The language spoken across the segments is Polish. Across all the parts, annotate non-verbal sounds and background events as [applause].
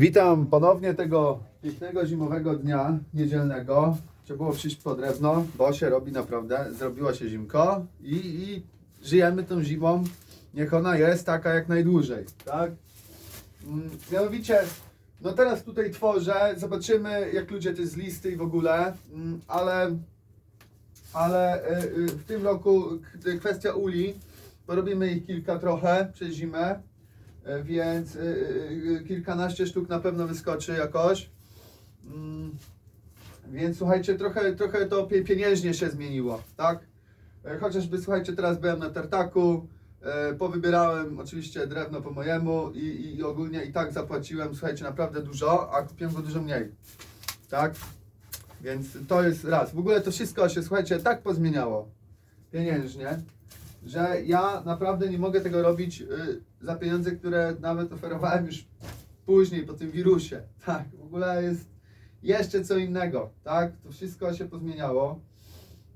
Witam ponownie tego pięknego zimowego dnia niedzielnego. Trzeba było przyjść po drewno, bo się robi naprawdę, zrobiło się zimko i, i żyjemy tą zimą. Niech ona jest taka jak najdłużej, tak? Mm, Mianowicie, no teraz tutaj tworzę, zobaczymy jak ludzie to z listy i w ogóle, mm, ale, ale y, y, w tym roku kwestia uli, porobimy ich kilka trochę przez zimę. E, więc y, y, kilkanaście sztuk na pewno wyskoczy jakoś. Mm, Więc słuchajcie, trochę, trochę to pie- pieniężnie się zmieniło, tak? E, Chociażby słuchajcie, teraz byłem na tartaku, e, powybierałem oczywiście drewno po mojemu i, i ogólnie i tak zapłaciłem, słuchajcie, naprawdę dużo, a kupiłem go dużo mniej, tak? Więc to jest raz. W ogóle to wszystko się, słuchajcie, tak pozmieniało pieniężnie, że ja naprawdę nie mogę tego robić y, za pieniądze, które nawet oferowałem już później po tym wirusie. Tak, w ogóle jest jeszcze co innego, tak? To wszystko się pozmieniało.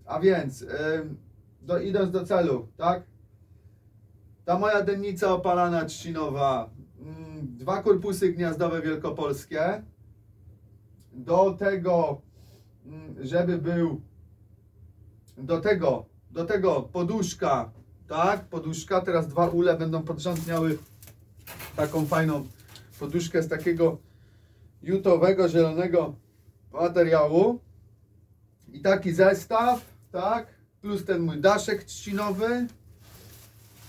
A więc, ym, do, idąc do celu, tak? Ta moja dennica opalana trzcinowa, mm, dwa korpusy gniazdowe wielkopolskie, do tego, mm, żeby był do tego, do tego poduszka, tak, poduszka, teraz dwa ule będą pod rząd miały taką fajną poduszkę z takiego jutowego, zielonego materiału. I taki zestaw, tak, plus ten mój daszek trzcinowy.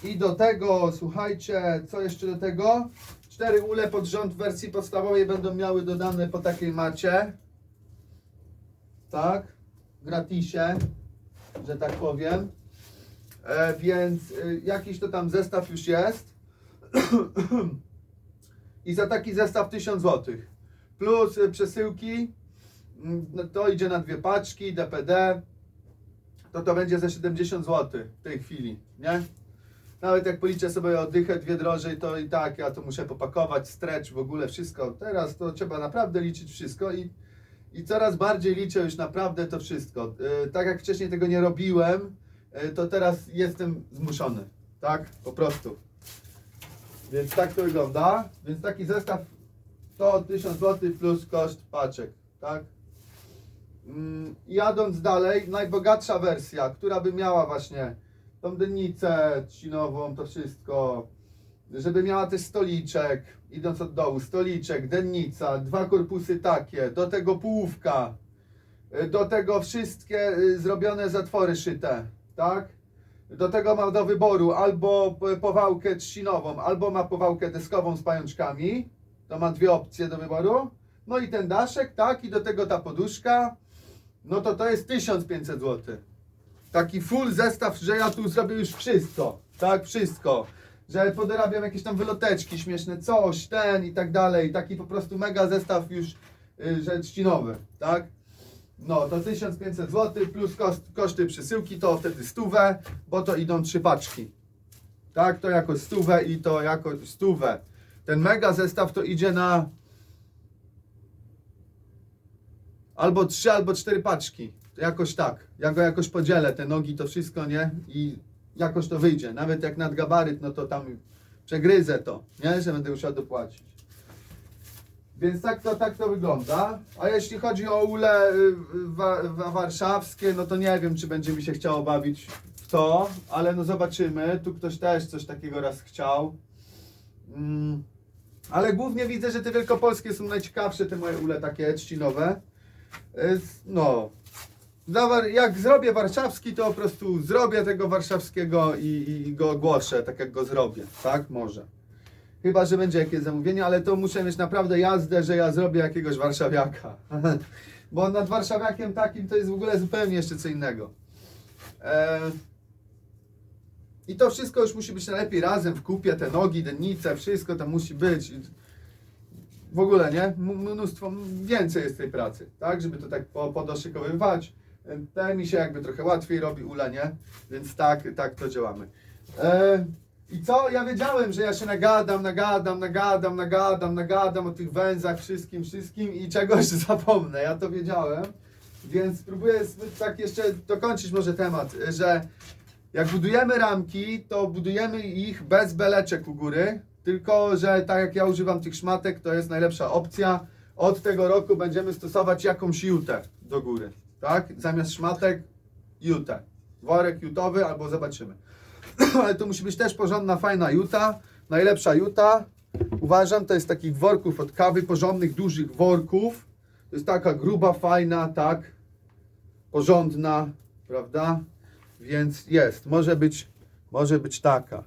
I do tego, słuchajcie, co jeszcze do tego? Cztery ule pod rząd w wersji podstawowej będą miały dodane po takiej macie, tak, gratisie, że tak powiem. E, więc y, jakiś to tam zestaw już jest. [clears throat] I za taki zestaw 1000 zł. Plus y, przesyłki, mm, no to idzie na dwie paczki, DPD. To to będzie za 70 zł w tej chwili, nie? Nawet jak policzę sobie oddychę dwie drożej, to i tak ja to muszę popakować, stretch, w ogóle wszystko. Teraz to trzeba naprawdę liczyć wszystko i i coraz bardziej liczę już naprawdę to wszystko. E, Tak jak wcześniej tego nie robiłem, e, to teraz jestem zmuszony. Tak? Po prostu. Więc tak to wygląda. Więc taki zestaw to 1000 zł plus koszt paczek. Tak? Mm, Jadąc dalej, najbogatsza wersja, która by miała właśnie tą dennicę trzcinową, to wszystko, żeby miała też stoliczek, idąc od dołu, stoliczek, dennica, dwa korpusy takie, do tego połówka, y, do tego wszystkie y, zrobione zatwory szyte, tak? Do tego ma do wyboru albo powałkę trzcinową, albo ma powałkę deskową z pajączkami, to ma dwie opcje do wyboru, no i ten daszek, tak, i do tego ta poduszka, no to to jest 1500 zł taki full zestaw, że ja tu zrobię już wszystko, tak, wszystko. Że podorabiam jakieś tam wyloteczki śmieszne, coś, ten i tak dalej. Taki po prostu mega zestaw już, y, że trzcinowy, tak. No to 1500 zł plus koszt, koszty przesyłki to wtedy stówę, bo to idą trzy paczki. Tak, to jako stówę i to jako stówę. Ten mega zestaw to idzie na albo trzy, albo cztery paczki. Jakoś tak. Ja go jakoś podzielę, te nogi, to wszystko, nie? I jakoś to wyjdzie. Nawet jak nadgabaryt, no to tam przegryzę to, nie? Że będę musiał dopłacić. Więc tak to, tak to wygląda. A jeśli chodzi o ule y, wa, wa, warszawskie, no to nie wiem, czy będzie mi się chciało bawić w to, ale no zobaczymy. Tu ktoś też coś takiego raz chciał. Mm. Ale głównie widzę, że te wielkopolskie są najciekawsze, te moje ule takie trzcinowe. Y, No, jak zrobię warszawski, to po prostu zrobię tego warszawskiego i, i go ogłoszę, tak jak go zrobię, tak? Może. Chyba, że będzie jakieś zamówienie, ale to muszę mieć naprawdę jazdę, że ja zrobię jakiegoś warszawiaka. [laughs] Bo nad warszawiakiem takim to jest w ogóle zupełnie jeszcze co innego. E... I to wszystko już musi być najlepiej razem w kupie, te nogi, dennice, wszystko tam musi być. W ogóle, nie? Mnóstwo, więcej jest tej pracy, tak? Żeby to tak po- podoszykowywać. Te mi się jakby trochę łatwiej robi ula, nie? Więc tak, tak to działamy. E, I co? Ja wiedziałem, że ja się nagadam, nagadam, nagadam, nagadam, nagadam o tych węzach, wszystkim, wszystkim i czegoś [laughs] zapomnę. Ja to wiedziałem. Więc spróbuję tak jeszcze dokończyć może temat, że jak budujemy ramki, to budujemy ich bez beleczek u góry, Tylko, że tak jak ja używam tych szmatek, to jest najlepsza opcja. Od tego roku będziemy stosować jakąś jutę do góry, tak? Zamiast szmatek, jutę. Worek jutowy albo zobaczymy. [clears throat] Ale to musi być też porządna, fajna juta. Najlepsza juta, uważam, to jest takich worków od kawy, porządnych, dużych worków. To jest taka gruba, fajna, tak? Porządna, prawda? Więc jest, może być, może być taka,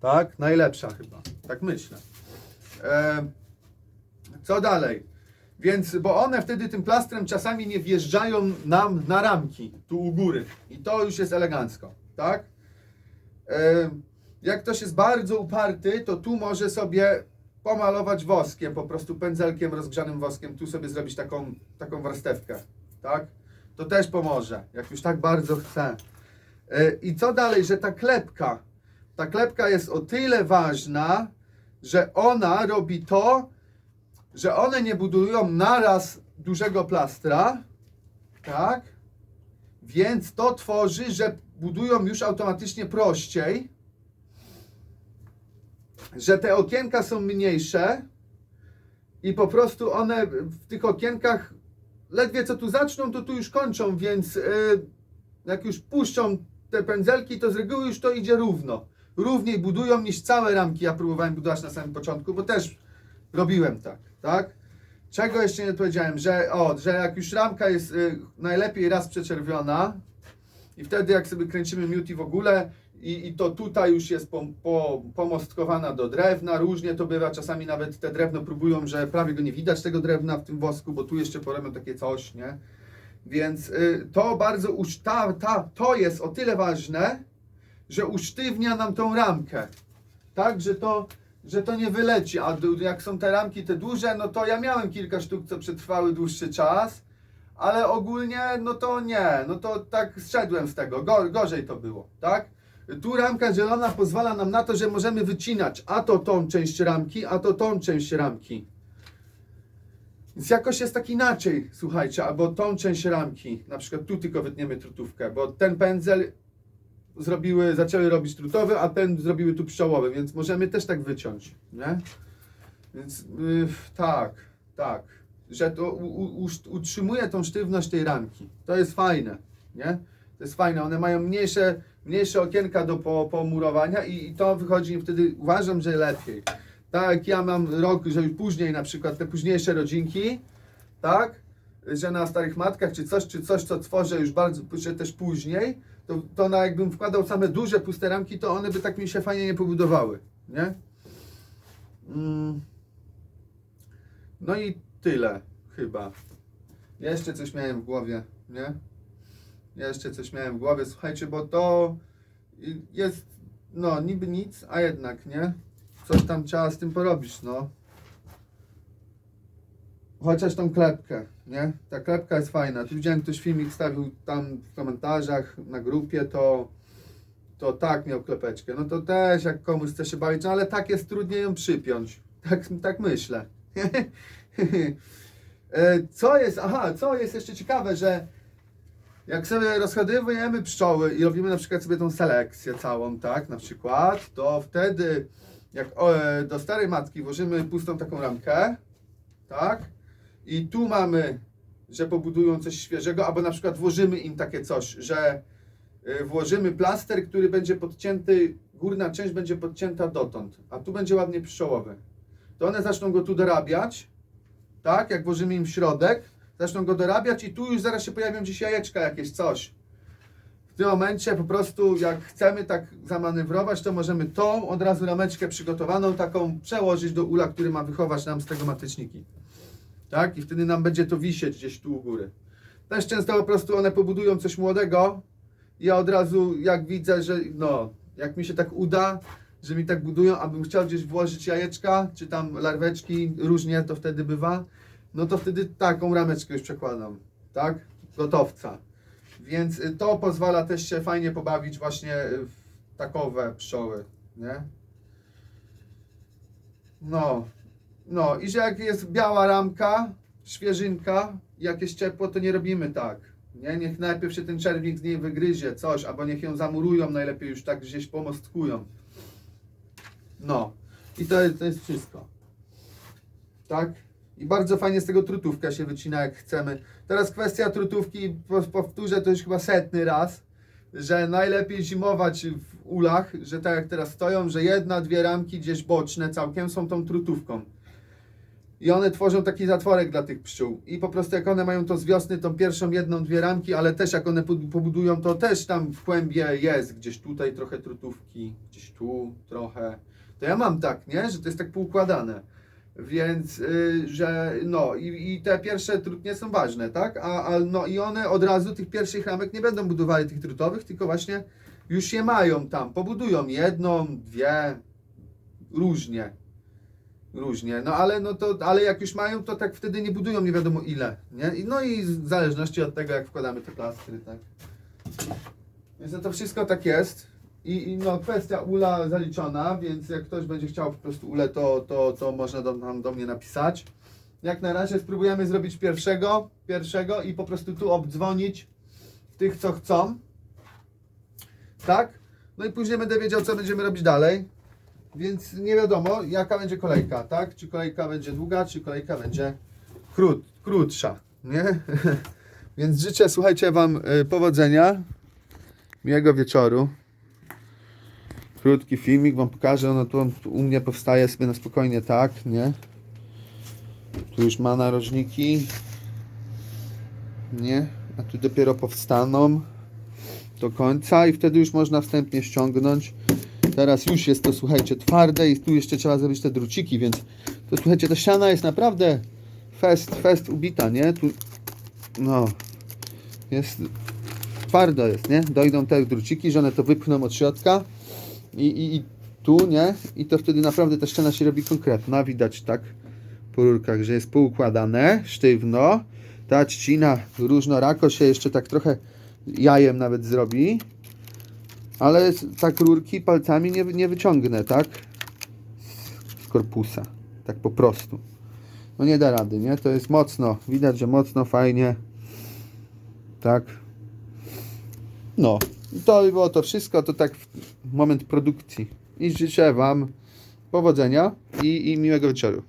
tak? Najlepsza chyba, tak myślę. E, co dalej? Więc, bo one wtedy tym plastrem czasami nie wjeżdżają nam na ramki, tu u góry. I to już jest elegancko, tak? Jak ktoś jest bardzo uparty, to tu może sobie pomalować woskiem, po prostu pędzelkiem rozgrzanym woskiem, tu sobie zrobić taką, taką warstewkę, tak? To też pomoże, jak już tak bardzo chce. E, I co dalej, że ta klepka, ta klepka jest o tyle ważna, że ona robi to, że one nie budują naraz dużego plastra, tak? Więc to tworzy, że budują już automatycznie prościej, że te okienka są mniejsze i po prostu one w tych okienkach ledwie co tu zaczną, to tu już kończą, więc y, jak już puszczą te pędzelki, to z reguły już to idzie równo. Równiej budują niż całe ramki. Ja próbowałem budować na samym początku, bo też robiłem tak, tak? Czego jeszcze nie powiedziałem, że o, że jak już ramka jest y, najlepiej raz przeczerwiona i wtedy jak sobie kręcimy miuti w ogóle i, i to tutaj już jest po, po, pomostkowana do drewna, różnie to bywa, czasami nawet te drewno próbują, że prawie go nie widać tego drewna w tym wosku, bo tu jeszcze porobią takie coś, nie? Więc y, to bardzo, usz, ta, ta, to jest o tyle ważne, że usztywnia nam tą ramkę, tak, że to, że to nie wyleci, a jak są te ramki te duże, no to ja miałem kilka sztuk, co przetrwały dłuższy czas, ale ogólnie, no to nie, no to tak zszedłem z tego, Go, gorzej to było, tak? Tu ramka zielona pozwala nam na to, że możemy wycinać a to tą część ramki, a to tą część ramki. Więc jakoś jest tak inaczej, słuchajcie, albo tą część ramki, na przykład tu tylko wytniemy trutówkę, bo ten pędzel zrobiły, zaczęły robić trutowy, a ten zrobiły tu pszczołowy, więc możemy też tak wyciąć, nie? Więc yy, tak, tak, że to u, u, utrzymuje tą sztywność tej ramki. To jest fajne, nie? To jest fajne, one mają mniejsze, mniejsze okienka do po, pomurowania i, i to wychodzi wtedy, uważam, że lepiej. Tak ja mam rok, że już później na przykład te późniejsze rodzinki, tak? Że na starych matkach, czy coś, czy coś, co tworzę już bardzo, że też później, to, to na jakbym wkładał same duże puste ramki, to one by tak mi się fajnie nie pobudowały, nie? Mm. No i tyle chyba. Jeszcze coś miałem w głowie, nie? Jeszcze coś miałem w głowie, słuchajcie, bo to jest, no niby nic, a jednak, nie? Coś tam trzeba z tym porobić, no. Chociaż tą klepkę, nie? Ta klepka jest fajna. Tu widziałem, ktoś filmik stawił tam w komentarzach na grupie, to to tak miał klepeczkę. No to też jak komuś chce się bawić, no ale tak jest trudniej ją przypiąć. Tak, tak myślę. [laughs] [laughs] E, co jest, aha, co jest jeszcze ciekawe, że jak sobie rozhodujemy pszczoły i robimy na przykład sobie tą selekcję całą, tak, na przykład, to wtedy jak e, do starej matki włożymy pustą taką ramkę, tak, i tu mamy, że pobudują coś świeżego, albo na przykład włożymy im takie coś, że y, włożymy plaster, który będzie podcięty, górna część będzie podcięta dotąd, a tu będzie ładnie pszczołowy. To one zaczną go tu dorabiać, tak, jak włożymy im środek, zaczną go dorabiać i tu już zaraz się pojawią gdzieś jajeczka jakieś, coś. W tym momencie po prostu jak chcemy tak zamanewrować, to możemy tą od razu rameczkę przygotowaną taką przełożyć do ula, który ma wychować nam z tego mateczniki. Tak? I wtedy nam będzie to wisieć gdzieś tu u góry. Też często po prostu one pobudują coś młodego ja od razu jak widzę, że no, jak mi się tak uda, że mi tak budują, abym chciał gdzieś włożyć jajeczka, czy tam larweczki, różnie to wtedy bywa, no to wtedy taką rameczkę już przekładam, tak? Gotowca. Więc y, to pozwala też się fajnie pobawić właśnie w takowe pszczoły, nie? No, no i że jak jest biała ramka, świeżynka, jakieś ciepło, to nie robimy tak. Nie? Niech najpierw się ten czerwik z niej wygryzie, coś, albo niech ją zamurują, najlepiej już tak gdzieś pomostkują. No. I to, to jest wszystko. Tak? I bardzo fajnie z tego trutówka się wycina, jak chcemy. Teraz kwestia trutówki, po- powtórzę to już chyba setny raz, że najlepiej zimować w ulach, że tak jak teraz stoją, że jedna, dwie ramki gdzieś boczne całkiem są tą trutówką. I one tworzą taki zatworek dla tych pszczół. I po prostu jak one mają to z wiosny, tą pierwszą jedną, dwie ramki, ale też jak one pobudują, to też tam w kłębie jest gdzieś tutaj trochę trutówki, gdzieś tu trochę. To ja mam tak, nie? Że to jest tak poukładane. Więc, y, że no i, i te pierwsze trutnie są ważne, tak? A, a no i one od razu tych pierwszych ramek nie będą budowały tych trutowych, tylko właśnie już je mają tam. Pobudują jedną, dwie, różnie. Różnie, no ale no to, ale jak już mają, to tak wtedy nie budują nie wiadomo ile, nie? No i w zależności od tego, jak wkładamy te plastry, tak? Więc no to wszystko tak jest. I, no kwestia ula zaliczona, więc jak ktoś będzie chciał po prostu ule, to, to, to można do, do mnie napisać. Jak na razie spróbujemy zrobić pierwszego, pierwszego i po prostu tu obdzwonić tych, co chcą. Tak? No i później będę wiedział, co będziemy robić dalej. Więc nie wiadomo, jaka będzie kolejka, tak? Czy kolejka będzie długa, czy kolejka będzie krót, krótsza, nie? [laughs] Więc życzę, słuchajcie, Wam y, powodzenia, miłego wieczoru. Krótki filmik Wam pokażę, no tu tu u mnie powstaje sobie na spokojnie tak, nie? Tu już ma narożniki, nie? A tu dopiero powstaną do końca i wtedy już można wstępnie ściągnąć. Teraz już jest to, słuchajcie, twarde i tu jeszcze trzeba zrobić te druciki, więc to słuchajcie, ta ściana jest naprawdę fest, fest ubita, nie? Tu, no, jest, twardo jest, nie? Dojdą te druciki, że one to wypchną od środka i, i, i tu, nie? I to wtedy naprawdę ta ściana się robi konkretna, widać tak po rurkach, że jest poukładane, sztywno. Ta trzcina różnorako się jeszcze tak trochę jajem nawet zrobi. Ale tak rurki palcami nie, nie wyciągnę, tak? Z korpusa. Tak po prostu. No nie da rady, nie? To jest mocno. Widać, że mocno, fajnie. Tak. No. I to by było to wszystko. To tak moment produkcji. I życzę Wam powodzenia i, i miłego wieczoru.